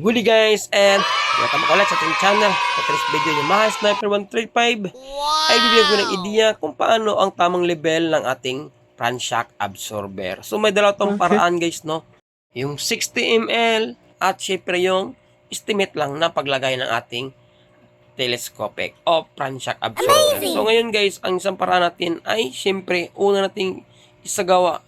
Goodie guys and welcome ulit sa ating channel. Sa today's video yung Mahal Sniper 135 ay bibigyan ko ng ideya kung paano ang tamang level ng ating front shock absorber. So may dalawa tong Okay. paraan guys no. Yung 60 ml at syempre yung estimate lang na paglagay ng ating telescopic o front shock absorber. So ngayon guys, ang isang paraan natin ay syempre una nating isagawa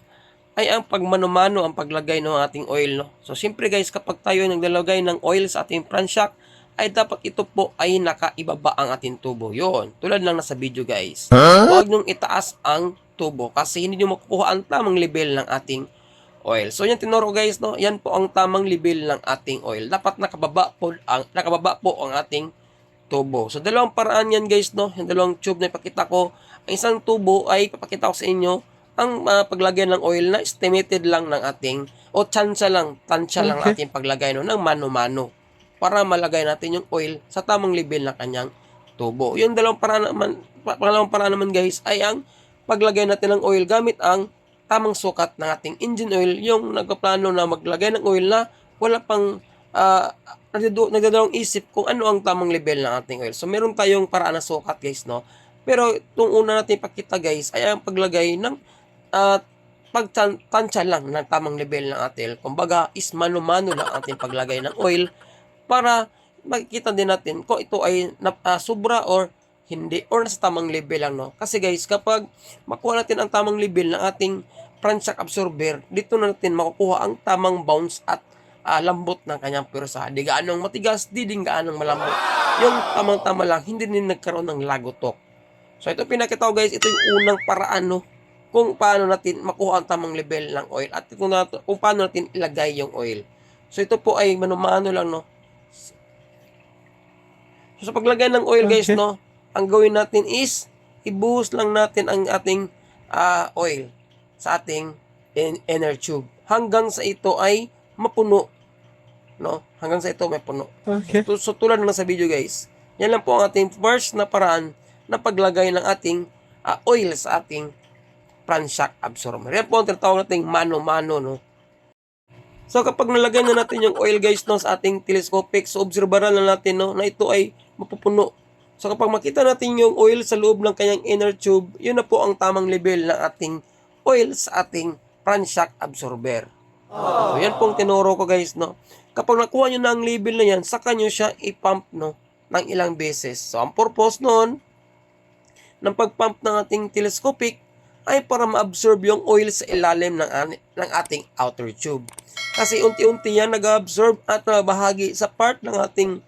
ay ang pagmano-mano ang paglagay ng ating oil. No? So, siyempre guys, kapag tayo ay naglalagay ng oil sa ating front shock, ay dapat ito po ay nakaibaba ang ating tubo. Yon, tulad lang nasa video guys. Huwag niyong itaas ang tubo kasi hindi niyo makukuha ang tamang level ng ating oil. So, yan tinuro guys, no? Yan po ang tamang level ng ating oil. Dapat nakababa po ang, nakababa po ang ating tubo. So, dalawang paraan yan guys, no? Yung dalawang tube na ipakita ko. Ang isang tubo ay papakita ko sa inyo ang uh, paglagay ng oil na estimated lang ng ating o tsansa lang, tansya lang Okay. ating paglagay no, ng mano-mano para malagay natin yung oil sa tamang level ng kanyang tubo. Yung dalawang paraan naman, pa- pangalawang paraan naman guys ay ang paglagay natin ng oil gamit ang tamang sukat ng ating engine oil, yung nagpaplano na maglagay ng oil na wala pang uh, nagdadalawang isip kung ano ang tamang level ng ating oil. So meron tayong paraan na sukat guys, no? Pero itong una natin ipakita guys ay ang paglagay ng at pagtansya lang ng tamang level ng atin. Kumbaga, is mano-mano lang ang ating paglagay ng oil para makikita din natin kung ito ay ah, sobra or hindi or nasa tamang level lang no. Kasi guys, kapag makuha natin ang tamang level ng ating front shock absorber, dito na natin makukuha ang tamang bounce at ah, lambot ng kanyang pwersa. Di gaanong matigas, di din gaanong malambot. Yung tamang-tama lang, hindi din nagkaroon ng lagotok. So ito pinakita ko guys, ito yung unang paraan no kung paano natin makuha ang tamang level ng oil at kung, nato, kung paano natin ilagay yung oil. So ito po ay manumano lang no. So sa paglagay ng oil guys Okay. no, ang gawin natin is ibuhos lang natin ang ating ah, oil sa ating in- inner tube hanggang sa ito ay mapuno. No? Hanggang sa ito may puno. Okay. So, so tulad ng sa video guys, yan lang po ang ating first na paraan na paglagay ng ating ah, oil sa ating front shock absorber. Yan po ang tinatawag nating mano-mano, no? So kapag nalagay na natin yung oil guys no, sa ating telescopic, so obserbaran na natin no, na ito ay mapupuno. So kapag makita natin yung oil sa loob ng kanyang inner tube, yun na po ang tamang level ng ating oil sa ating front shock absorber. So yan pong tinuro ko guys no. Kapag nakuha nyo na ang level na yan, saka nyo siya i-pump no, ng ilang beses. So ang purpose noon ng pag-pump ng ating telescopic ay para ma-absorb yung oil sa ilalim ng, ng ating outer tube. Kasi unti-unti yan nag-absorb at bahagi sa part ng ating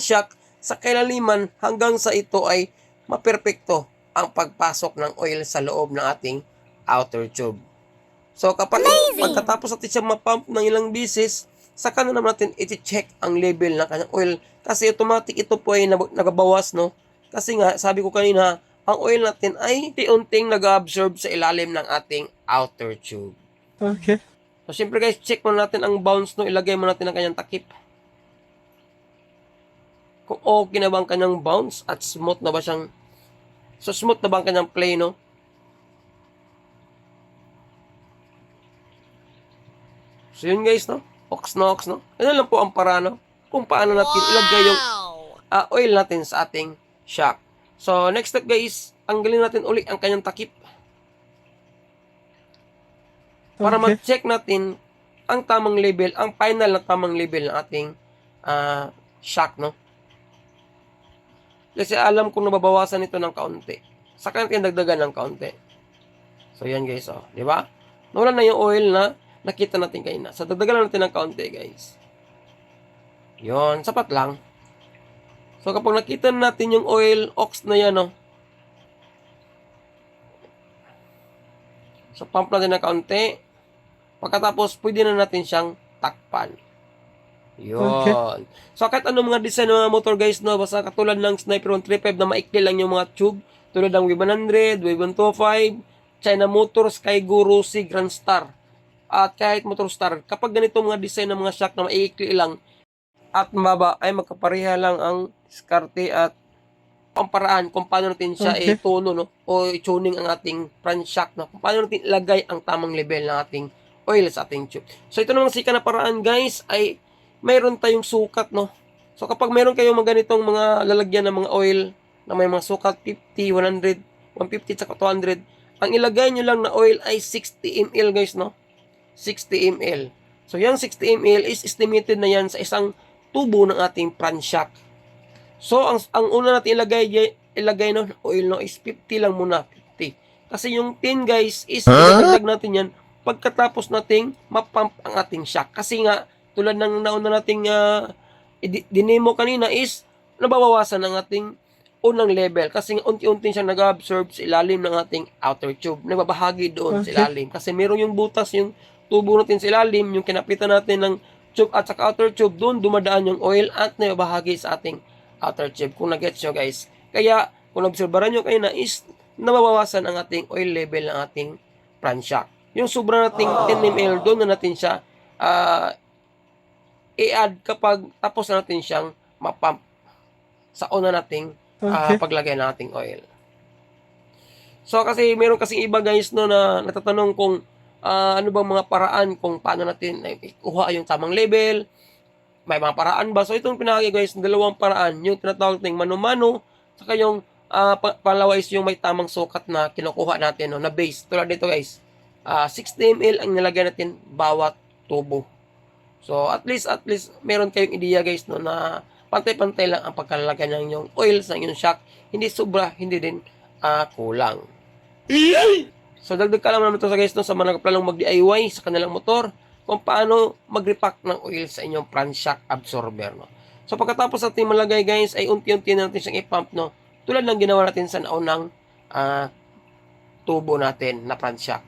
shock sa kailaliman hanggang sa ito ay maperpekto ang pagpasok ng oil sa loob ng ating outer tube. So kapag pagkatapos natin siya ma-pump ng ilang bisis, saka na naman natin iti-check ang level ng kanyang oil kasi automatic ito po ay nagabawas no. Kasi nga sabi ko kanina, ang oil natin ay unti-unting nag-absorb sa ilalim ng ating outer tube. Okay. So, siyempre guys, check muna natin ang bounce no. Ilagay muna natin ang kanyang takip. Kung okay na ba ang kanyang bounce at smooth na ba siyang so smooth na ba ang kanyang play no? So yun guys no. Ox na ox no. Ano lang po ang para no. Kung paano natin ilagay yung ah, oil natin sa ating shock. So next step guys, tanggalin natin uli ang kanyang takip para Okay. ma-check natin ang tamang level, ang final na tamang level ng ating ah, shock, no? Kasi alam kong nababawasan ito ng kaunti. Saka natin dagdagan ng kaunti. So, yan guys, oh. Di ba? Nawala na yung oil na nakita natin kanina. So, dagdagan natin ng kaunti, guys. Yon, sapat lang. So, kapag nakita na natin yung oil ox na yan, oh. So, pump natin ng kaunti. Pagkatapos, pwede na natin siyang takpan. Yun. So, kahit anong mga design ng mga motor guys, no, basta katulad ng Sniper 135 na maikli lang yung mga tube, tulad ng W100, W125, China Motors, Sky Guru, si Grand Star, at kahit Motor Star, kapag ganito mga design ng mga shock na maikli lang at mababa, ay magkapareha lang ang diskarte at ang paraan kung paano natin siya Okay. i-tono no, o i-tuning ang ating front shock no, kung paano natin ilagay ang tamang level ng ating oil sa ating tube. So ito namang sika na paraan guys ay mayroon tayong sukat, no? So kapag mayroon kayong mga ganitong mga lalagyan ng mga oil na may mga sukat 50, 100, 150 tsaka 200, ang ilagay nyo lang na oil ay 60 ml guys, no? 60 ml. So yung 60 ml is estimated na yan sa isang tubo ng ating pransyak. So ang ang una natin ilagay ilagay no oil no is 50 lang muna, 50. Kasi yung 10 guys is idagdag natin yan pagkatapos nating mapump ang ating shock. Kasi nga tulad ng nauna nating uh, dinemo kanina is nababawasan ng ating unang level kasi nga unti-unti siyang nag-absorb sa ilalim ng ating outer tube. Nagbabahagi doon sa Okay. ilalim. Kasi meron yung butas, yung tubo natin sa ilalim, yung kinapitan natin ng tube at saka outer tube, doon dumadaan yung oil at nabahagi sa ating outer tube. Kung nag-gets nyo guys. Kaya, kung nabserbaran nyo kayo na is nababawasan ang ating oil level ng ating pransyak. Yung sobra nating 10 ml, doon na natin siya ah, i-add kapag tapos na natin siyang mapump sa una nating ah, Okay. paglagay ng ating oil. So kasi meron kasing iba guys no na natatanong kung ah, ano bang mga paraan kung paano natin ikuha yung tamang level. May mga paraan ba? So itong pinakagay guys, dalawang paraan. Yung tinatawag nating mano-mano, saka yung ah, pa- pangalawa is yung may tamang sukat na kinukuha natin no, na base. Tulad dito guys, ah 60 ml ang nilagay natin bawat tubo. So at least at least meron kayong ideya guys no na pantay-pantay lang ang pagkalalagay ng inyong oil sa inyong shock. Hindi sobra, hindi din ah, kulang. So dagdag ka lang naman ito sa guys no, sa mga nagplanong mag-DIY sa kanilang motor kung paano mag-repack ng oil sa inyong front shock absorber no. So pagkatapos natin malagay guys ay unti-unti na natin siyang i-pump no. Tulad ng ginawa natin sa naunang ah, tubo natin na front shock.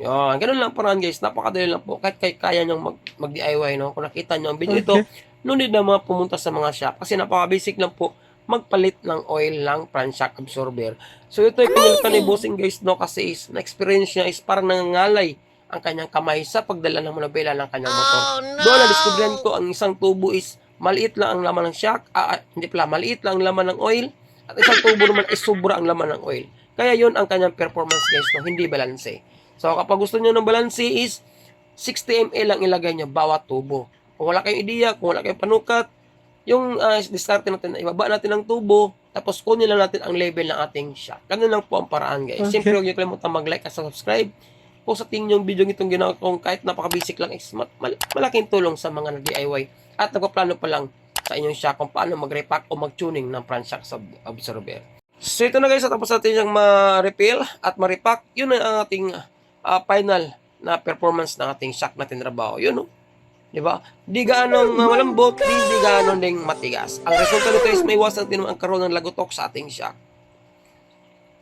Yun, ganun lang parang guys, napakadali lang po. Kahit kay kaya nyo mag, mag-DIY, no? Kung nakita nyo ang video ito, no need na mga pumunta sa mga shop. Kasi napaka-basic lang po magpalit ng oil ng front shock absorber. So ito yung pinalitan ni Bossing guys, no? Kasi is, na-experience niya is parang nangangalay ang kanyang kamay sa pagdala ng manabela ng kanyang motor. Doon na-discoveran ko ang isang tubo is maliit lang ang laman ng shock, ah, ah, hindi pala, maliit lang ang laman ng oil, at isang tubo naman ay sobra ang laman ng oil. Kaya yun ang kanyang performance guys, no? hindi balanse. So kapag gusto niyo ng balanse is 60 ml lang ilagay niyo bawat tubo. Kung wala kayong ideya, kung wala kayong panukat, yung uh, discard natin, ibaba natin ang tubo, tapos kunin lang natin ang level ng ating shock. Ganun lang po ang paraan guys. Okay. Siyempre huwag niyo kalimutan mag-like at subscribe. Kung sa tingin yung video itong ginawa kong kahit napaka-basic lang is ma- mal- malaking tulong sa mga nag-DIY at nagpaplano pa lang sa inyong shock kung paano mag-repack o mag-tuning ng front shock sub- absorber. So ito na guys, tapos natin siyang ma-refill at ma-repack. Yun ang ating ah, final na performance ng ating shock na tinrabaho. Yun, no? Di ba? Di gaanong uh, malambot, di, di gaanong ding matigas. Ang resulta nito is may iwasan din ang karoon ng lagotok sa ating shock.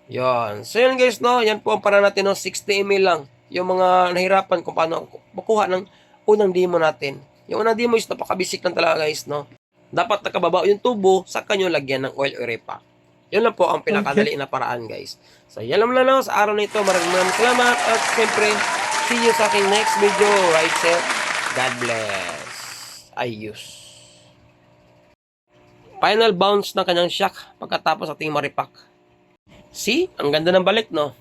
Yon. So yun guys, no? Yan po ang para natin, no? 60 ml lang. Yung mga nahirapan kung paano makuha ng unang demo natin. Yung unang demo is napakabisik lang talaga guys, no? Dapat nakababa yung tubo, sa kanyo lagyan ng oil o repack. Yun lang po ang pinakadali na paraan guys. So yan lang lang sa araw na ito. Maraming maraming salamat. At siyempre, see you sa aking next video. Right set. God bless. Ayos. Final bounce ng kanyang shock pagkatapos ating maripak. See? Ang ganda ng balik, no?